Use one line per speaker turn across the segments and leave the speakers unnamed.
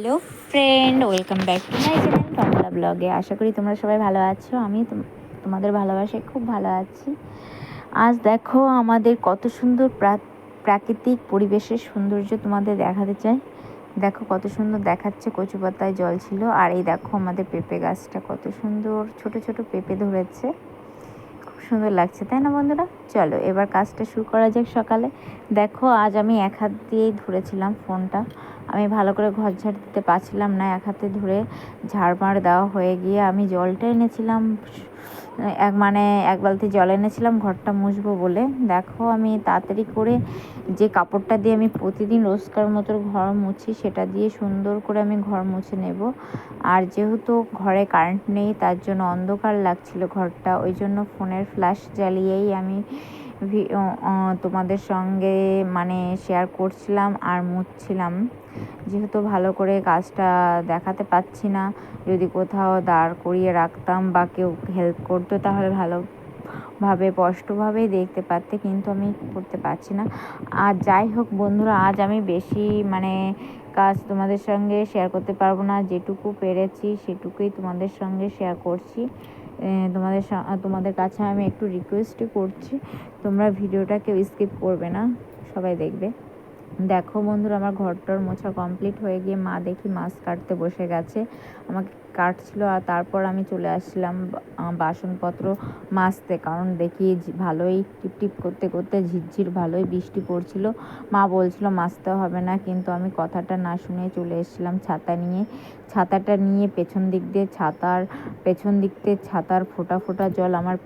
Hello friend, welcome back to my channel Bangla ব্লগে। আশা করি তোমরা সবাই ভালো আছো। আমি তোম- তোমাদের ভালোবাসায় খুব ভালো আছি। আজ দেখো আমাদের কত সুন্দর প্রা- প্রাকৃতিক পরিবেশের সৌন্দর্য তোমাদের দেখাতে চাই। দেখো কত সুন্দর দেখাচ্ছে, কচু পাতায় জল ছিল। আর এই দেখো আমাদের পেঁপে গাছটা কত সুন্দর, ছোট ছোট পেঁপে ধরেছে। খুব সুন্দর লাগছে, তাই না বন্ধুরা? চলো এবার কাজটা শুরু করা যাক সকালে। দেখো আজ আমি এক হাত দিয়েই ধরেছিলাম ফোনটা। আমি ভালো করে ঘর ঝাড় দিতে পারছিলাম না, এক হাতে ধরে ঝাড়মাড় দেওয়া হয়ে গিয়ে আমি জলটা এনেছিলাম, এক মানে এক বালতি জল এনেছিলাম, ঘরটা মুছবো বলে। দেখো আমি তাড়াতাড়ি করে যে কাপড়টা দিয়ে আমি প্রতিদিন রোজকার মতো ঘর মুছি, সেটা দিয়ে সুন্দর করে আমি ঘর মুছে নেব। আর যেহেতু ঘরে কারেন্ট নেই, তার জন্য অন্ধকার লাগছিল ঘরটা, ওই জন্য ফোনের ফ্ল্যাশ জ্বালিয়েই আমি তোমাদের সঙ্গে মানে শেয়ার করছিলাম আর মুছছিলাম। যেহেতু ভালো করে কাজটা দেখাতে পাচ্ছি না, যদি কোথাও দাঁড় করিয়ে রাখতাম বা কেউ হেল্প করতো তাহলে ভালোভাবে, স্পষ্টভাবেই দেখতে পারতে, কিন্তু আমি করতে পারছি না। আর যাই হোক বন্ধুরা, আজ আমি বেশি মানে কাজ তোমাদের সঙ্গে শেয়ার করতে পারব না। যেটুকু পেরেছি সেটুকুই তোমাদের সঙ্গে শেয়ার করছি। তোমাদের তোমাদের কাছে আমি একটু রিকোয়েস্টই করছি। তোমরা ভিডিওটা কেউ স্কিপ করবে না। সবাই দেখবে। দেখো বন্ধুরা, আমার ঘরটার মোছা কমপ্লিট হয়ে গিয়ে মা দেখি মাছ কাটতে বসে গেছে। আমাকে কাটছিল আর তারপর আমি চলে আসছিলাম বাসনপত্র মাজতে। কারণ দেখি ভালোই টিপ টিপ করতে করতে ঝিরঝির ভালোই বৃষ্টি পড়ছিল। মা বলছিল, মাজতে হবে না। কিন্তু আমি কথাটা না শুনে চলে এসেছিলাম ছাতা নিয়ে। ছাতাটা নিয়ে পেছন দিক দিয়ে ছাতার, পেছন দিক দিয়ে ছাতার ফোটা ফোটা জল আমার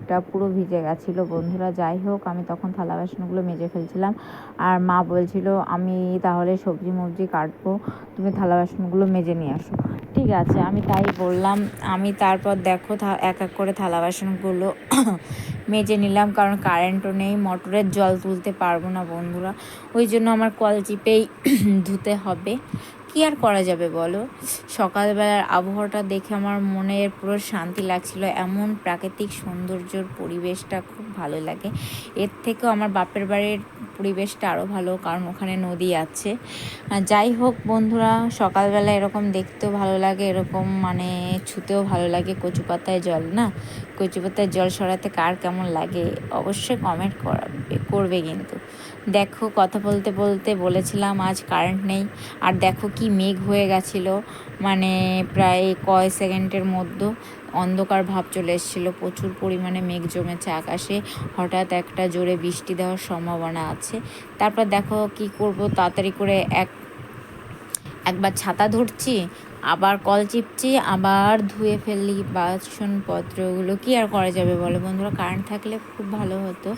পিঠটা পুরো ভিজে গেছিল। বন্ধুরা, যাই হোক, আমি তখন থালা বাসনগুলো মেজে ফেলছিলাম। আর মা বলছিল, আমি তাহলে সবজি মবজি কাটবো, তুমি থালা বাসনগুলো মেজে নিয়ে আসো। ঠিক আছে, আমি তাই বললাম। আমি তারপর দেখো এক এক করে থালা বাসনগুলো মেজে নিলাম, কারণ কারেন্টও নেই, মোটরের জল তুলতে পারব না বন্ধুরা। ওই জন্য আমার কল চিপেই ধুতে হবে। কি আর করা যাবে বলো? সকালবেলার আবহাওয়াটা দেখে আমার মনের পুরো শান্তি লাগছিল। এমন প্রাকৃতিক সৌন্দর্যর পরিবেশটা খুব ভালো লাগে। এর থেকেও আমার বাপের বাড়ির পরিবেশটা আরও ভালো, কারণ ওখানে নদী আছে। যাই হোক বন্ধুরা, সকালবেলা এরকম দেখতেও ভালো লাগে, এরকম মানে ছুতেও ভালো লাগে। কচু পাতায় জল, না? কচু পাতায় জল সরাতে কার কেমন লাগে? অবশ্যই কমেন্ট করাবে করবে কিন্তু। দেখো, কথা বলতে বলতে বলেছিলাম, আজ কারেন্ট নেই। আর দেখো কি মেঘ হয়ে গেছিল মানে প্রায় কয় সেকেন্ডের মধ্যে অন্ধকার ভাব চলে এসেছিল। প্রচুর পরিমাণে মেঘ জমেছে আকাশে। হঠাৎ একটা জোরে বৃষ্টি দেওয়ার সম্ভাবনা আছে। তারপর দেখো কি করব, তাড়াতাড়ি করে এক একবার ছাতা ধরছি, আবার কল চিপছি, আবার ধুয়ে ফেললি। বাসনপত্রগুলো কি আর করা যাবে বলো বন্ধুরা? কারেন্ট থাকলে খুব ভালো হতো।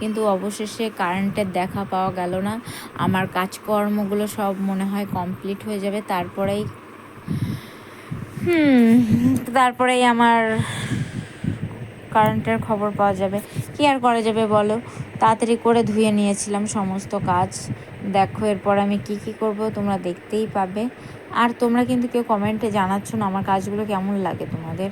কিন্তু অবশেষে কারেন্টের দেখা পাওয়া গেল না। আমার কাজকর্মগুলো সব মনে হয় কমপ্লিট হয়ে যাবে। তারপরেই, হুম, তারপরেই আমার কারেন্টের খবর পাওয়া যাবে। কি আর করা যাবে বলো? তাড়াতাড়ি করে ধুয়ে নিয়েছিলাম সমস্ত কাজ। দেখো, এরপর আমি কি কি করব তোমরা দেখতেই পাবে। আর তোমরা কিন্তু কেউ কমেন্টে জানাচ্ছ না আমার কাজগুলো কেমন লাগে তোমাদের।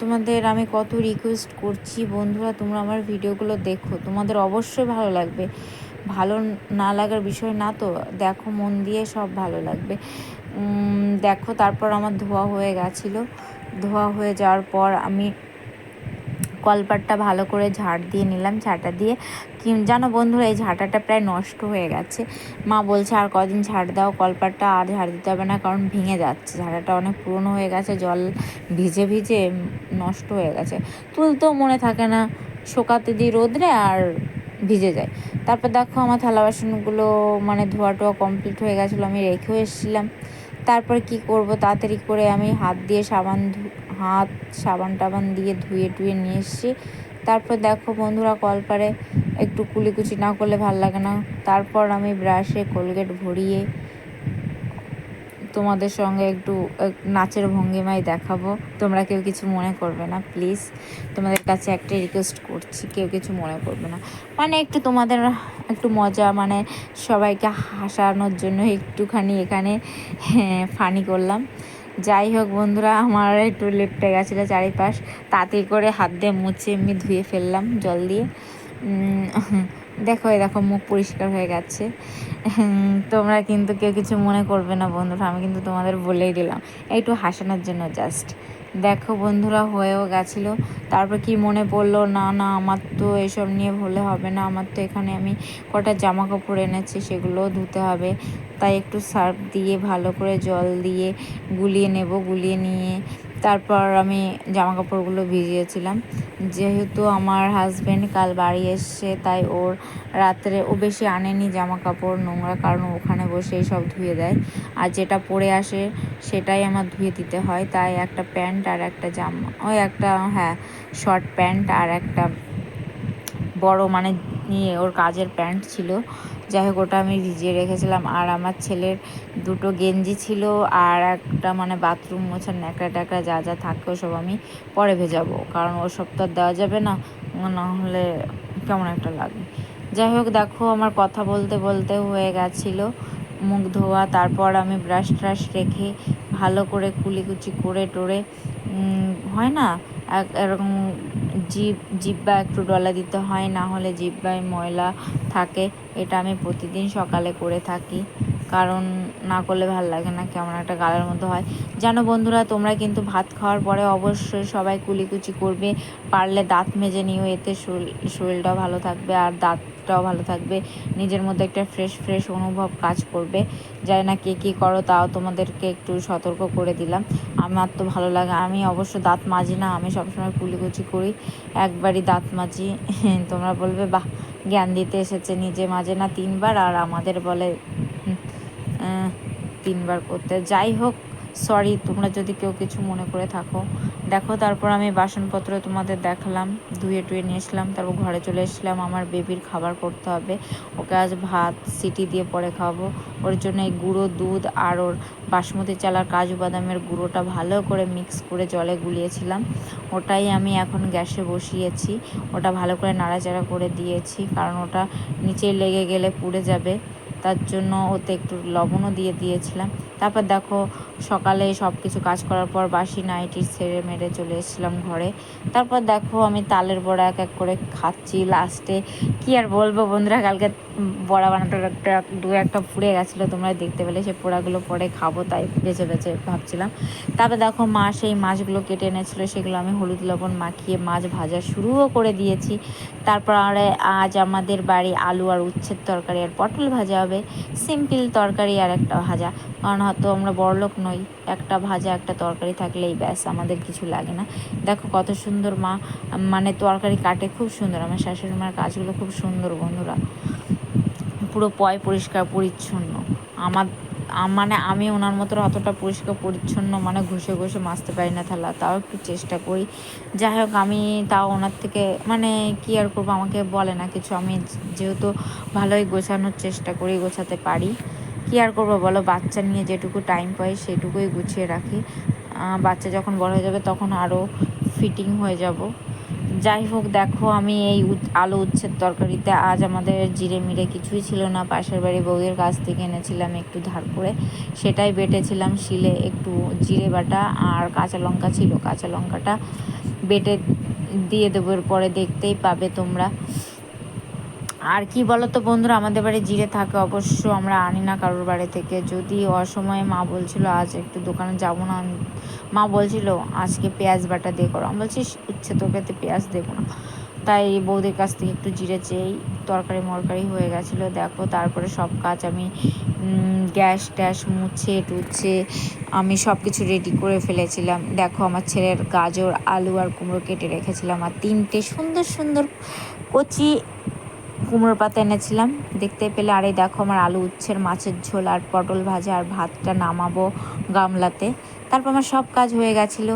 তোমাদের আমি কত রিকোয়েস্ট করছি। বন্ধুরা, তোমরা আমার ভিডিওগুলো দেখো। তোমাদের অবশ্যই ভালো লাগবে। ভালো না লাগার বিষয় না তো, দেখো, মন দিয়ে সব ভালো লাগবে। দেখো, তারপর আমার ধোয়া হয়ে গেছিল। ধোয়া হয়ে যাওয়ার পর আমি কলপাটটা ভালো করে ঝাড় দিয়ে নিলাম, ঝাঁটা দিয়ে। কি জানো বন্ধুরা, এই ঝাঁটাটা প্রায় নষ্ট হয়ে গেছে। মা বলছে, আর কদিন ঝাড় দাও, কলপাটটা আর ঝাড় দিতে হবে না, কারণ ভেঙে যাচ্ছে। ঝাঁটাটা অনেক পুরনো হয়ে গেছে, জল ভিজে ভিজে নষ্ট হয়ে গেছে। তুলতেও মনে থাকে না, শোকাতে দিই রোদ্রে আর ভিজে যায়। তারপর দেখো, আমার থালা বাসনগুলো মানে ধোয়া টোয়া কমপ্লিট হয়ে গেছিল, আমি রেখেও এসেছিলাম। তারপর কি করব, তাড়াতাড়ি করে আমি হাত দিয়ে সাবান হাত সাবান টাবান দিয়ে ধুয়ে টুয়ে নিয়ে এসেছি। তারপর দেখো বন্ধুরা কলপারে একটু কুলিকুচি না করলে ভালো লাগে না। তারপর আমি ব্রাশে কোলগেট ভরিয়ে তোমাদের সঙ্গে একটু নাচের ভঙ্গিমায় দেখাবো। তোমরা কেউ কিছু মনে করবে না, প্লিজ। তোমাদের কাছে একটা রিকোয়েস্ট করছি, কেউ কিছু মনে করবে না। মানে একটু তোমাদের, একটু মজা মানে সবাইকে হাসানোর জন্য একটুখানি এখানে ফানি করলাম। যাই হোক বন্ধুরা আমার একটু লেপটে গেছিল চারিপাশ। তাতে করে হাত দিয়ে মুছে এমনি ধুয়ে ফেললাম জল দিয়ে। দেখো দেখো, মুখ পরিষ্কার হয়ে গেছে। তোমরা কিন্তু কেউ কিছু মনে করবে না বন্ধুরা, আমি কিন্তু তোমাদের বলেই দিলাম। একটু হাসানোর জন্য জাস্ট দেখো বন্ধুরা, হয়েও গেছিল। তারপর কি মনে পড়ল? না না, আমার তো এসব নিয়ে ভুলে হবে না। আমার তো এখানে আমি কটা জামা কাপড় এনেছি, সেগুলোও ধুতে হবে। তাই একটু সার্ফ দিয়ে, ভালো করে জল দিয়ে গুলিয়ে নেব, গুলিয়ে নিয়ে তারপর আমি জামা কাপড়গুলো ভিজিয়েছিলাম। যেহেতু আমার হাজব্যান্ড কাল বাড়ি এসছে, তাই ওর রাত্রে ও বেশি আনেনি জামা কাপড় নোংরা, কারণ ওখানে বসেই সব ধুয়ে দেয়। আর যেটা পরে আসে সেটাই আমার ধুয়ে দিতে হয়। তাই একটা প্যান্ট আর একটা জামা ওই একটা হ্যাঁ শর্ট প্যান্ট আর একটা বড় মানে নিয়ে ওর কাজের প্যান্ট ছিল। যাই হোক, ওটা আমি ভিজিয়ে রেখেছিলাম। আর আমার ছেলের দুটো গেঞ্জি ছিল আর একটা মানে বাথরুম মোছার ন্যাকড়া ট্যাকড়া যা যা থাকে ওসব আমি পরে ভেজাবো। কারণ ওসব তো আর দেওয়া যাবে না না হলে কেমন একটা লাগে। যাই হোক, দেখো আমার কথা বলতে বলতে হয়ে গেছিল মুখ ধোয়া। তারপর আমি ব্রাশ ট্রাশ রেখে ভালো করে কুলিকুচি করে টোরে হয় না এরকম জিভ জিব্বা একটু ডলা দিতে হয়, না হলে জিব্বায় ময়লা থাকে, এটা আমি প্রতিদিন সকালে করে থাকি। কারণ না করলে ভালো লাগে না, কেমন একটা গালের মতো হয়। জানো বন্ধুরা, তোমরা কিন্তু ভাত খাওয়ার পরে অবশ্যই সবাই কুলিকুচি করবে। পারলে দাঁত মেজে নিও, এতে শরীর, শরীরটাও ভালো থাকবে আর দাঁতটাও ভালো থাকবে। নিজের মধ্যে একটা ফ্রেশ ফ্রেশ অনুভব কাজ করবে। যাই না কে কী করো, তাও তোমাদেরকে একটু সতর্ক করে দিলাম। আমার তো ভালো লাগে, আমি অবশ্য দাঁত মাজি না, আমি সবসময় কুলিকুচি করি। একবারই দাঁত মাজি, তোমরা বলবে, বাহ, জ্ঞান দিতে এসেছে, নিজে মাঝে না তিনবার, আর আমাদের বলে তিনবার করতে। যাই হোক সরি তোমরা যদি কেউ কিছু মনে করে থাকো। দেখো, তারপর আমি বাসনপত্র তোমাদের দেখালাম, ধুয়ে টুয়ে নিয়ে এসলাম, তারপর ঘরে চলে এসলাম। আমার বেবির খাবার করতে হবে। ওকে আজ ভাত, সিটি দিয়ে পরে খাব। ওর জন্য এই গুঁড়ো দুধ আর ওর বাসমতি চালার কাজু বাদামের গুঁড়োটা ভালো করে মিক্স করে জলে গুলিয়েছিলাম। ওটাই আমি এখন গ্যাসে বসিয়েছি। ওটা ভালো করে নাড়াচাড়া করে দিয়েছি, কারণ ওটা নিচে লেগে গেলে পুড়ে যাবে। তার জন্য ওতে একটু লবণও দিয়ে দিয়েছিলাম। তারপর দেখো সকালে সব কিছু কাজ করার পর বাসি নাইটি ছেড়ে মেরে চলে এসেছিলাম ঘরে। তারপর দেখো আমি তালের বড়া এক এক করে খাচ্ছি। লাস্টে কি আর বলব বন্ধুরা, কালকে বড়া বানাতে একটা দু একটা পুড়ে গেছিল, তোমরা দেখতে পেলে। সে পোড়াগুলো পরে খাব, তাই বেছে বেছে ভাবছিলাম। তারপর দেখো মা সেই মাছগুলো কেটে এনেছিলো, সেগুলো আমি হলুদ লবণ মাখিয়ে মাছ ভাজা শুরুও করে দিয়েছি। তারপর আর আজ আমাদের বাড়ি আলু আর উচ্ছের তরকারি আর পটল ভাজা হবে। সিম্পল তরকারি আর একটা ভাজা। কারণ হয়তো আমরা বড়লোক নই। একটা ভাজা, একটা তরকারি থাকলেই ব্যাস, আমাদের কিছু লাগে না। দেখো কত সুন্দর মা মানে তরকারি কাটে, খুব সুন্দর। আমার শাশুড়ি মার কাজগুলো খুব সুন্দর, বন্ধুরা। পুরো পয় পরিষ্কার, পরিচ্ছন্ন। আমার মানে আমি ওনার মতো অতটা পরিষ্কার, পরিচ্ছন্ন মানে ঘষে ঘষে মাজতে পারি না থালা। তাও একটু চেষ্টা করি। যাই হোক, আমি তাও ওনার থেকে মানে কি আর করব, আমাকে বলে না কিছু। আমি যেহেতু ভালোই গোছানোর চেষ্টা করি, গোছাতে পারি। কী আর করব বলো? বাচ্চা নিয়ে যেটুকু টাইম পাই সেটুকুই গুছিয়ে রাখি। বাচ্চা যখন বড় হয়ে যাবে তখন আরও ফিটিং হয়ে যাব। যাই হোক, দেখো আমি এই আলু উচ্ছের তরকারিতে আজ আমাদের জিরে মিরে কিছুই ছিল না। পাশের বাড়ি বউয়ের কাছ থেকে এনেছিলাম একটু ধার করে। সেটাই বেটেছিলাম শিলে একটু জিরে বাটা আর কাঁচা লঙ্কা ছিল। কাঁচা লঙ্কাটা বেটে দিয়ে দেবো। এরপরে দেখতেই পাবে তোমরা। আর কি বলো তো বন্ধুরা, আমাদের বাড়ি জিরে থাকে, অবশ্য আমরা আনি না কারোর বাড়ি থেকে। যদি অসময়ে মা বলছিল, আজ একটু দোকানে যাব না, মা বলছিল, আজকে পেঁয়াজ বাটা দিয়ে করো। আমি বলছি ইচ্ছে তোকে পেঁয়াজ দেবো না। তাই বৌদের কাছ থেকে একটু জিরে চেয়েই তরকারি মরকারি হয়ে গেছিল। দেখো, তারপরে সব কাজ আমি গ্যাস ট্যাস মুছে টুছে আমি সব কিছু রেডি করে ফেলেছিলাম। দেখো, আমার ছেলের গাজর, আলু আর কুমড়ো কেটে রেখেছিলাম। আর তিনটে সুন্দর সুন্দর কচি কুমড়োর পাতা এনেছিলাম। দেখতে পেলে, আরে দেখো আমার আলু, উচ্ছের মাছের ঝোল আর পটল ভাজা আর ভাতটা নামাবো গামলাতে। তারপর আমার সব কাজ হয়ে গেছিল।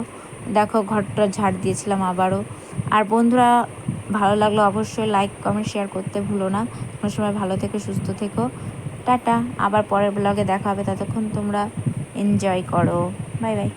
দেখো, ঘরটা ঝাড় দিয়েছিলাম আবারও। আর বন্ধুরা, ভালো লাগল অবশ্যই লাইক কমেন্ট শেয়ার করতে ভুলো না। তোমার সময় ভালো থেকো, সুস্থ থেকো। টাটা, আবার পরের ব্লগে দেখা হবে। ততক্ষণ তোমরা এনজয় করো। Bye bye